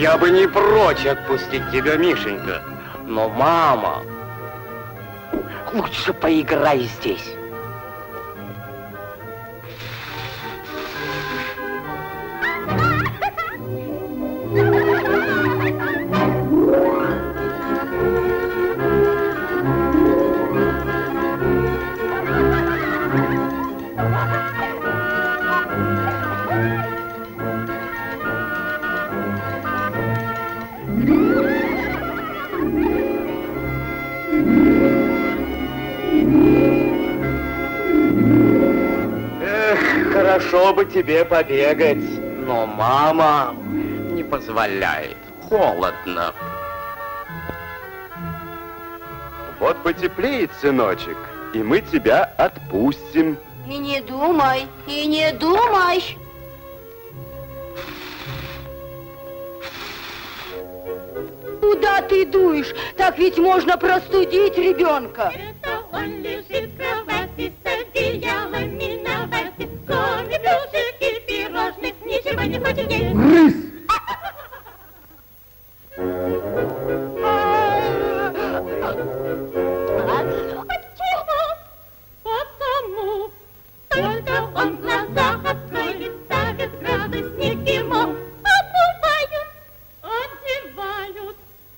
Я бы не прочь отпустить тебя, Мишенька. Но мама... Лучше поиграй здесь. Хорошо бы тебе побегать, но мама не позволяет. Холодно. Вот потеплеет, сыночек, и мы тебя отпустим. И не думай, и не думай. Куда ты дуешь? Так ведь можно простудить ребенка. Это он лежит в кровати с одеялами одевают.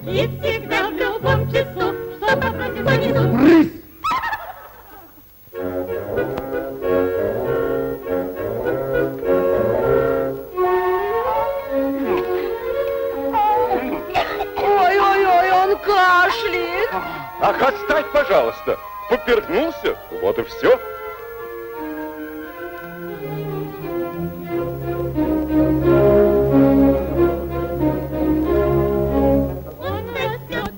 И всегда в любом часу, пожалуйста. Поперхнулся, вот и все. Он растет,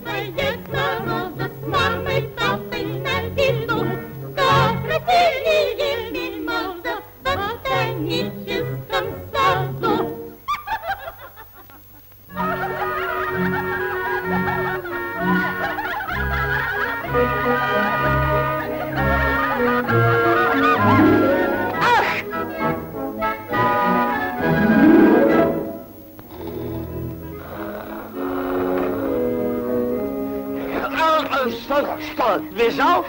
Что, что, сбежал?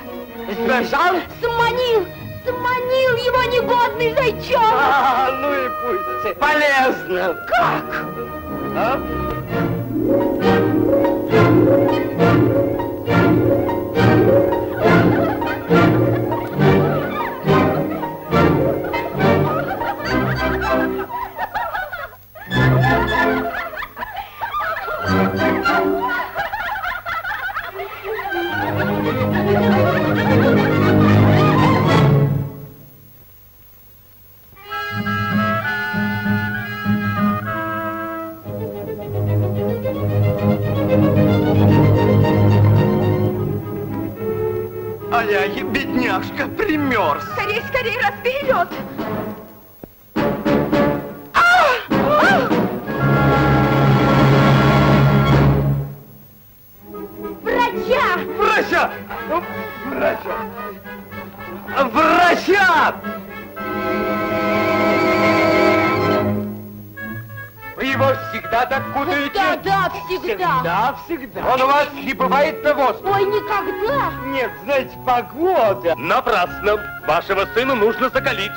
Сбежал? Сманил, сманил его негодный зайчонок. А, ну и пусть. Полезно. Как? А примерз. Скорей, скорей, разбей лед. Всегда. Всегда. Он у вас не бывает на воздухе? Ой, никогда. Нет, знаете, погода. Напрасно. Вашего сына нужно закалить.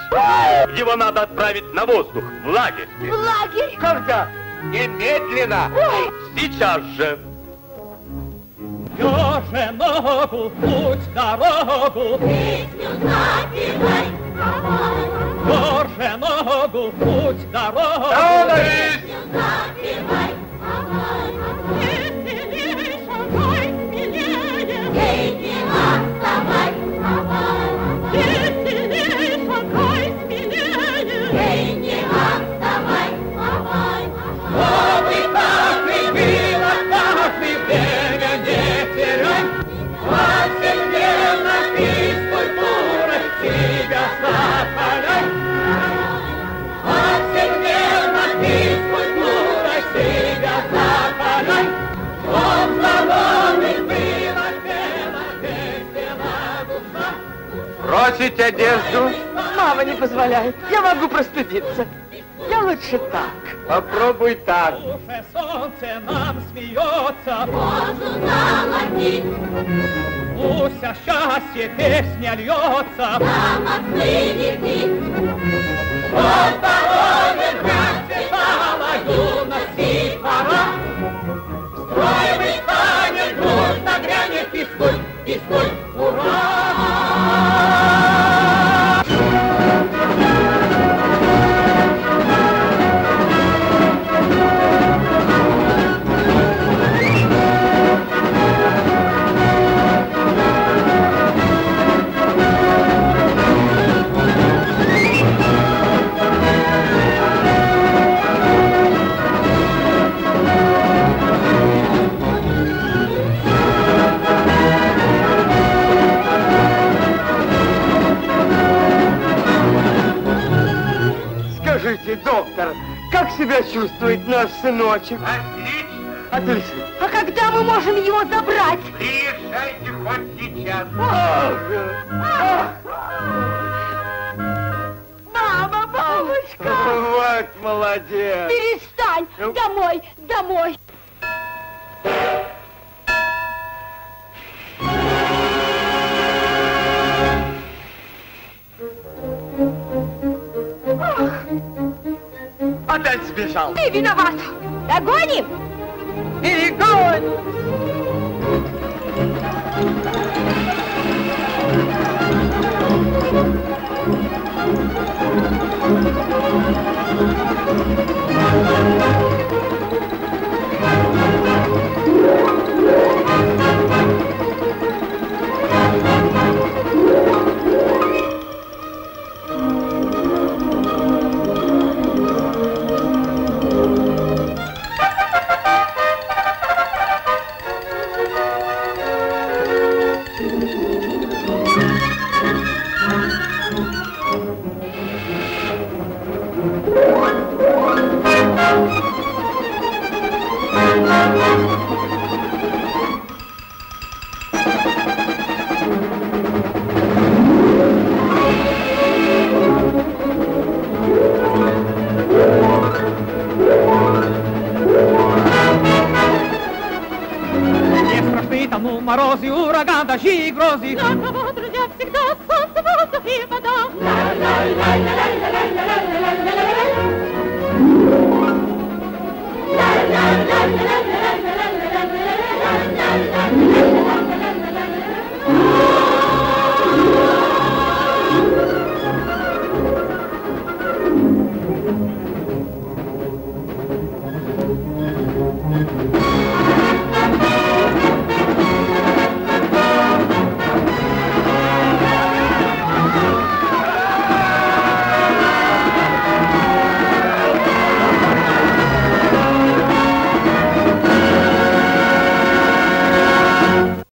Его надо отправить на воздух, в лагерь. В лагерь. Когда? Немедленно. Ой. Сейчас же. Я же ногу, путь дорогу, Песню запевай, я же ногу, путь дорогу. Становись! Сбросить одежду? Мама не позволяет. Я могу простудиться. Я лучше так. Попробуй так. Уже солнце нам смеется, Пусть о счастье песня льется. на мосты летит. Расцветала юность и пора. Строевый станет, дружно грянет физкуль, физкуль, ура! Чувствует наш сыночек? Отлично. Отлично. А когда мы можем его забрать? Приезжайте хоть сейчас. Мама, мамочка! Вот молодец. Перестань! Домой, домой! Опять сбежал. Ты виноват! Догоним! Перегонь! Не Морозе, ураган, дожди и грозы. Наша отрудя всегда солнце, воздух и вода.